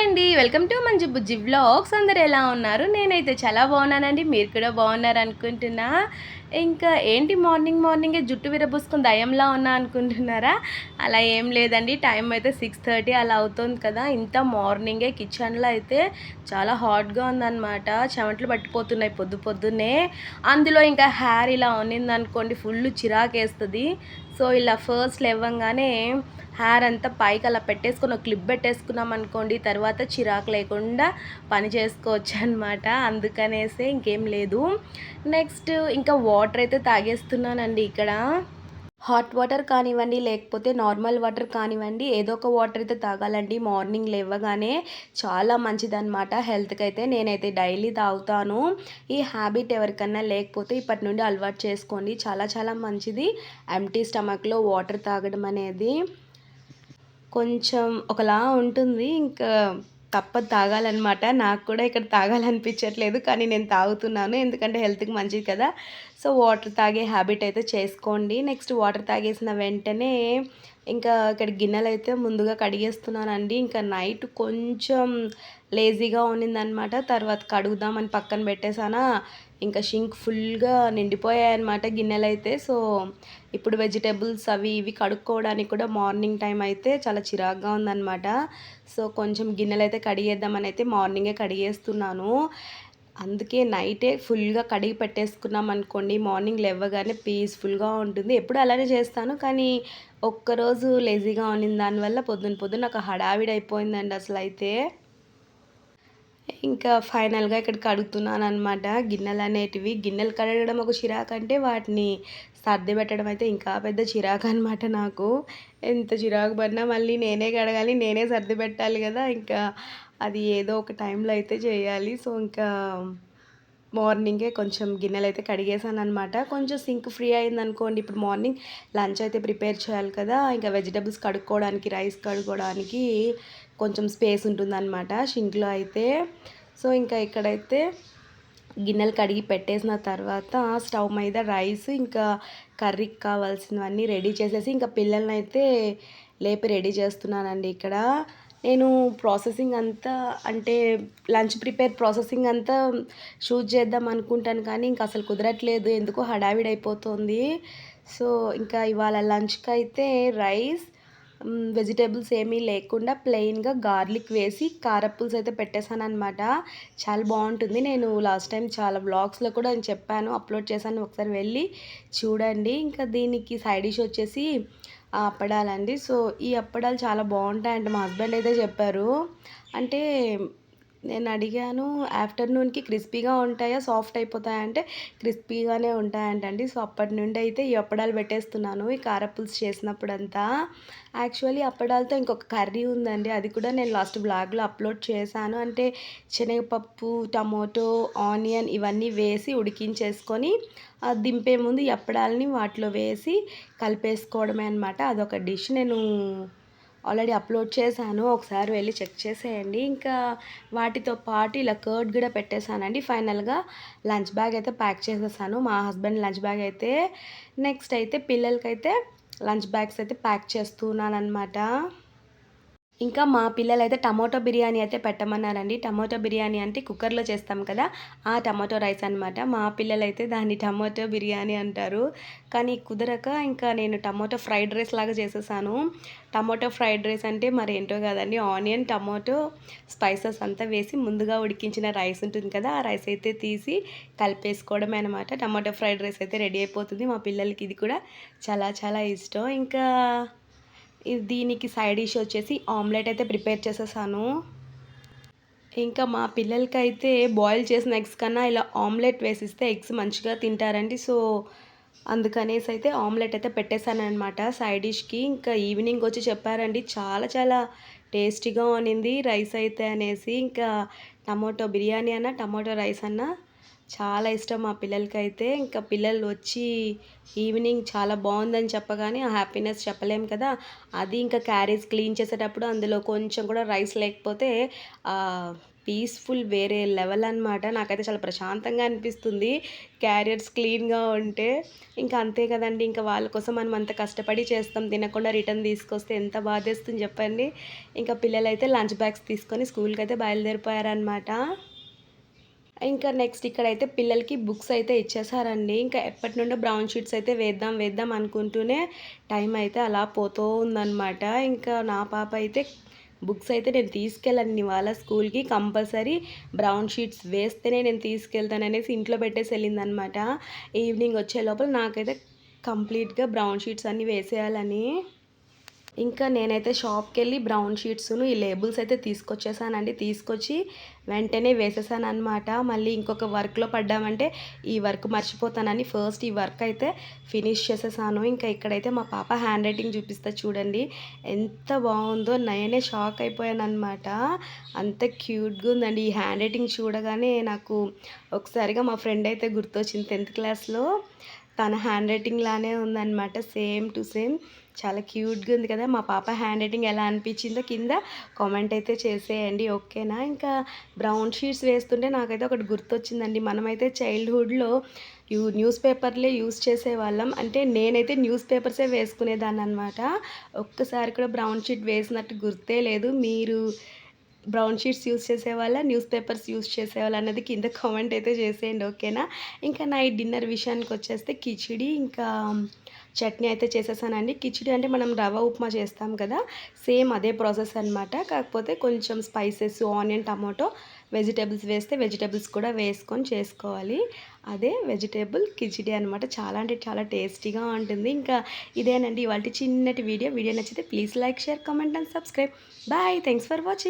అండి. Welcome to మంచి బుజ్జి vlogs. అందరు ఎలా ఉన్నారు? నేనైతే చాలా బాగున్నానండి. మీరు కూడా బాగున్నారు అనుకుంటున్నా. ఇంకా ఏంటి మార్నింగ్ మార్నింగే జుట్టు విరబూసుకుని దయంలా ఉన్నా అనుకుంటున్నారా? అలా ఏం లేదండి. టైం అయితే సిక్స్ థర్టీ అలా అవుతుంది కదా. ఇంత మార్నింగే కిచెన్లో అయితే చాలా హాట్గా ఉందన్నమాట. చెమటలు పట్టిపోతున్నాయి పొద్దు పొద్దున్నే. అందులో ఇంకా హెయిర్ ఇలా ఉన్నింది అనుకోండి ఫుల్ చిరాకేస్తుంది. సో ఇలా ఫస్ట్ లేవంగానే హెయిర్ అంతా పైకి అలా పెట్టేసుకొని ఒక క్లిప్ పెట్టేసుకున్నాం అనుకోండి తర్వాత చిరాకు లేకుండా పని చేసుకోవచ్చు అనమాట అందుకనేసి ఇంకేం లేదు. నెక్స్ట్ ఇంకా వాటర్ అయితే తాగేస్తున్నానండి ఇక్కడ. హాట్ వాటర్ కానివ్వండి లేకపోతే నార్మల్ వాటర్ కానివ్వండి ఏదో ఒక వాటర్ అయితే తాగాలండి. మార్నింగ్ లేవగానే చాలా మంచిదన్నమాట. హెల్త్కి అయితే నేనైతే డైలీ తాగుతాను. ఈ హ్యాబిట్ ఎవరికన్నా లేకపోతే ఇప్పటి నుండి అలవాటు చేసుకోండి. చాలా చాలా మంచిది. ఎంటీ స్టమక్లో వాటర్ తాగడం అనేది. కొంచెం ఒకలా ఉంటుంది. ఇంకా తప్పదు తాగాలన్నమాట. నాకు కూడా ఇక్కడ తాగాలనిపించట్లేదు కానీ నేను తాగుతున్నాను. ఎందుకంటే హెల్త్కి మంచిది కదా. సో వాటర్ తాగే హ్యాబిట్ అయితే చేసుకోండి. నెక్స్ట్ వాటర్ తాగేసిన వెంటనే ఇంకా ఇక్కడ గిన్నెలు అయితే ముందుగా కడిగేస్తున్నానండి. ఇంకా నైట్ కొంచెం లేజీగా ఉన్నిందనమాట తర్వాత కడుగుదామని పక్కన పెట్టేసానా ఇంకా షింక్ ఫుల్గా నిండిపోయాయి అనమాట గిన్నెలు అయితే సో ఇప్పుడు వెజిటేబుల్స్ అవి ఇవి కడుక్కోవడానికి కూడా మార్నింగ్ టైం అయితే చాలా చిరాగ్గా ఉందన్నమాట. సో కొంచెం గిన్నెలు అయితే కడిగేద్దామని అయితే మార్నింగే కడిగేస్తున్నాను. అందుకే నైటే ఫుల్గా కడిగి పెట్టేసుకున్నాం అనుకోండి మార్నింగ్ లేవగానే పీస్ఫుల్గా ఉంటుంది. ఎప్పుడు అలానే చేస్తాను కానీ ఒక్కరోజు లేజీగా ఉండింది దానివల్ల పొద్దున పొద్దున నాకు హడావిడి అయిపోయిందండి అసలు అయితే ఇంకా ఫైనల్గా ఇక్కడ కడుగుతున్నాను అనమాట గిన్నెలు అనేటివి గిన్నెలు కడగడం ఒక చిరాకు అంటే వాటిని సర్ది పెట్టడం అయితే ఇంకా పెద్ద చిరాకు అనమాట నాకు. ఎంత చిరాకు పడినా మళ్ళీ నేనే కడగాలి నేనే సర్ది పెట్టాలి కదా. ఇంకా అది ఏదో ఒక టైంలో అయితే చేయాలి. సో ఇంకా మార్నింగే కొంచెం గిన్నెలు అయితే కడిగేసాను అనమాట కొంచెం సింక్ ఫ్రీ అయింది అనుకోండి ఇప్పుడు మార్నింగ్ లంచ్ అయితే ప్రిపేర్ చేయాలి కదా. ఇంకా వెజిటబుల్స్ కడుక్కోవడానికి రైస్ కడుక్కోవడానికి కొంచెం స్పేస్ ఉంటుందన్నమాట షింక్లో అయితే. సో ఇంకా ఇక్కడైతే గిన్నెలు కడిగి పెట్టేసిన తర్వాత స్టవ్ మీద రైస్ ఇంకా కర్రీకి కావాల్సినవన్నీ రెడీ చేసేసి ఇంకా పిల్లల్ని అయితే లేపి రెడీ చేస్తున్నానండి ఇక్కడ. నేను ప్రాసెసింగ్ అంతా అంటే లంచ్ ప్రిపేర్ ప్రాసెసింగ్ అంతా షూట్ చేద్దాం అనుకుంటాను కానీ ఇంకా అసలు కుదరట్లేదు ఎందుకో హడావిడి సో ఇంకా ఇవాళ లంచ్కి అయితే రైస్ వెజిటేబుల్స్ ఏమీ లేకుండా ప్లెయిన్గా గార్లిక్ వేసి కారపులుసు అయితే పెట్టేశాను అనమాట చాలా బాగుంటుంది. నేను లాస్ట్ టైం చాలా బ్లాగ్స్లో కూడా నేను చెప్పాను అప్లోడ్ చేశాను. ఒకసారి వెళ్ళి చూడండి. ఇంకా దీనికి సైడ్ డిష్ వచ్చేసి అప్పడాలండి. సో ఈ అప్పడాలు చాలా బాగుంటాయండి మా హస్బెండ్ అయితే చెప్పారు. అంటే నేను అడిగాను ఆఫ్టర్నూన్కి క్రిస్పీగా ఉంటాయా సాఫ్ట్ అయిపోతాయా? అంటే క్రిస్పీగానే ఉంటాయంటండి. సో అప్పటి నుండి అయితే ఈ అప్పడాలు పెట్టేస్తున్నాను ఈ కారపుల్స్ చేసినప్పుడంతా. యాక్చువల్లీ అప్పడాలతో ఇంకొక కర్రీ ఉందండి. అది కూడా నేను లాస్ట్ బ్లాగ్లో అప్లోడ్ చేశాను. అంటే శనగపప్పు టమోటో ఆనియన్ ఇవన్నీ వేసి ఉడికించేసుకొని దింపే ముందు ఈ అప్పడాలని వాటిలో వేసి కలిపేసుకోవడమే అనమాట అదొక డిష్. నేను ఆల్రెడీ అప్లోడ్ చేశాను ఒకసారి వెళ్ళి చెక్ చేసేయండి. ఇంకా వాటితో పాటు ఇలా కర్డ్ కూడా పెట్టేశానండి. ఫైనల్గా లంచ్ బ్యాగ్ అయితే ప్యాక్ చేసేసాను. మా హస్బెండ్ లంచ్ బ్యాగ్ అయితే నెక్స్ట్ అయితే పిల్లలకైతే లంచ్ బ్యాగ్స్ అయితే ప్యాక్ చేస్తున్నాను అనమాట ఇంకా మా పిల్లలు అయితే టమాటో బిర్యానీ అయితే పెట్టమన్నారండి. టమాటో బిర్యానీ అంటే కుక్కర్లో చేస్తాం కదా ఆ టమాటో రైస్ అనమాట మా పిల్లలు అయితే దాన్ని టమాటో బిర్యానీ అంటారు. కానీ కుదరక ఇంకా నేను టమాటో ఫ్రైడ్ రైస్ లాగా చేసేసాను. టమాటో ఫ్రైడ్ రైస్ అంటే మరి ఏంటో కదండి ఆనియన్ టమాటో స్పైసెస్ అంతా వేసి ముందుగా ఉడికించిన రైస్ ఉంటుంది కదా ఆ రైస్ అయితే తీసి కలిపేసుకోవడమే అనమాట టమాటో ఫ్రైడ్ రైస్ అయితే రెడీ అయిపోతుంది మా పిల్లలకి. ఇది కూడా చాలా చాలా ఇష్టం. ఇంకా దీనికి సైడ్ డిష్ వచ్చేసి ఆమ్లెట్ అయితే ప్రిపేర్ చేసేసాను. ఇంకా మా పిల్లలకైతే బాయిల్ చేసిన ఎగ్స్ కన్నా ఇలా ఆమ్లెట్ వేసిస్తే ఎగ్స్ మంచిగా తింటారండి. సో అందుకనేసి అయితే ఆమ్లెట్ అయితే పెట్టేశాను అనమాట సైడ్ డిష్కి. ఇంకా ఈవినింగ్ వచ్చి చెప్పారండి చాలా చాలా టేస్టీగా ఉన్నింది రైస్ అయితే అనేసి. ఇంకా టమాటో బిర్యానీ అన్న టమాటో రైస్ అన్న చాలా ఇష్టం మా పిల్లలకైతే. ఇంకా పిల్లలు వచ్చి ఈవినింగ్ చాలా బాగుందని చెప్పగానే ఆ హ్యాపీనెస్ చెప్పలేం కదా. అది ఇంకా క్యారీస్ క్లీన్ చేసేటప్పుడు అందులో కొంచెం కూడా రైస్ లేకపోతే పీస్ఫుల్ వేరే లెవెల్ అనమాట నాకైతే చాలా ప్రశాంతంగా అనిపిస్తుంది క్యారియర్స్ క్లీన్గా ఉంటే. ఇంకా అంతే కదండి ఇంకా వాళ్ళ కోసం మనం అంత కష్టపడి చేస్తాం. తినకుండా రిటర్న్ తీసుకొస్తే ఎంత బాధేస్తుంది చెప్పండి. ఇంకా పిల్లలైతే లంచ్ బ్యాగ్స్ తీసుకొని స్కూల్కి అయితే బయలుదేరిపోయారనమాట ఇంకా నెక్స్ట్ ఇక్కడైతే పిల్లలకి బుక్స్ అయితే ఇచ్చేసారండి ఇంకా ఎప్పటి నుండో బ్రౌన్ షీట్స్ అయితే వేద్దాం వేద్దాం అనుకుంటూనే టైం అయితే అలా పోతూ ఉందన్నమాట. ఇంకా నా పాప అయితే బుక్స్ అయితే నేను తీసుకెళ్ళాను. ఇవాళ స్కూల్కి కంపల్సరీ బ్రౌన్ షీట్స్ వేస్తేనే నేను తీసుకెళ్తాను అనేసి ఇంట్లో పెట్టేసి వెళ్ళిందనమాట ఈవినింగ్ వచ్చే లోపల నాకైతే కంప్లీట్గా బ్రౌన్ షీట్స్ అన్నీ వేసేయాలని ఇంకా నేనైతే షాప్కి వెళ్ళి బ్రౌన్ షీట్స్ను ఈ లేబుల్స్ అయితే తీసుకొచ్చేసానండి. తీసుకొచ్చి వెంటనే వేసేసాను అనమాట మళ్ళీ ఇంకొక వర్క్లో పడ్డామంటే ఈ వర్క్ మర్చిపోతానని ఫస్ట్ ఈ వర్క్ అయితే ఫినిష్ చేసేసాను. ఇంకా ఇక్కడైతే మా పాప హ్యాండ్ రైటింగ్ చూపిస్తా చూడండి. ఎంత బాగుందో నేనే షాక్ అయిపోయాను అనమాట అంత క్యూట్గా ఉందండి. ఈ హ్యాండ్ రైటింగ్ చూడగానే నాకు ఒకసారిగా మా ఫ్రెండ్ అయితే గుర్తొచ్చింది టెన్త్ క్లాస్లో. తన హ్యాండ్ రైటింగ్ లానే ఉందన్నమాట. సేమ్ టు సేమ్ చాలా క్యూట్గా ఉంది కదా. మా పాప హ్యాండ్ రైటింగ్ ఎలా అనిపించిందో కింద కామెంట్ అయితే చేసేయండి. ఓకేనా ఇంకా బ్రౌన్ షీట్స్ వేస్తుంటే నాకైతే ఒకటి గుర్తొచ్చిందండి. మనమైతే చైల్డ్హుడ్లో యూ న్యూస్ పేపర్లే యూస్ చేసేవాళ్ళం. అంటే నేనైతే న్యూస్ పేపర్సే వేసుకునేదాన్ని అనమాట ఒక్కసారి కూడా బ్రౌన్ షీట్ వేసినట్టు గుర్తే లేదు. మీరు బ్రౌన్ షీట్స్ యూస్ చేసేవాళ్ళ న్యూస్ పేపర్స్ యూస్ చేసేవాళ్ళ అన్నది కింద కామెంట్ అయితే చేసేయండి ఓకేనా? ఇంకా నైట్ డిన్నర్ విషయానికి వచ్చేస్తే కిచిడి ఇంకా చట్నీ అయితే చేసేసానండి. కిచిడి అంటే మనం రవ్వ ఉప్మా చేస్తాం కదా సేమ్ అదే ప్రాసెస్ అనమాట కాకపోతే కొంచెం స్పైసెస్ ఆనియన్ టమాటో వెజిటేబుల్స్ వేస్తే వెజిటేబుల్స్ కూడా వేసుకొని చేసుకోవాలి. అదే వెజిటేబుల్ కిచిడి అనమాట చాలా అంటే చాలా టేస్టీగా ఉంటుంది. ఇంకా ఇదేనండి ఇవాళ చిన్నటి వీడియో. వీడియో నచ్చితే please like share comment and subscribe. Bye. Thanks for watching.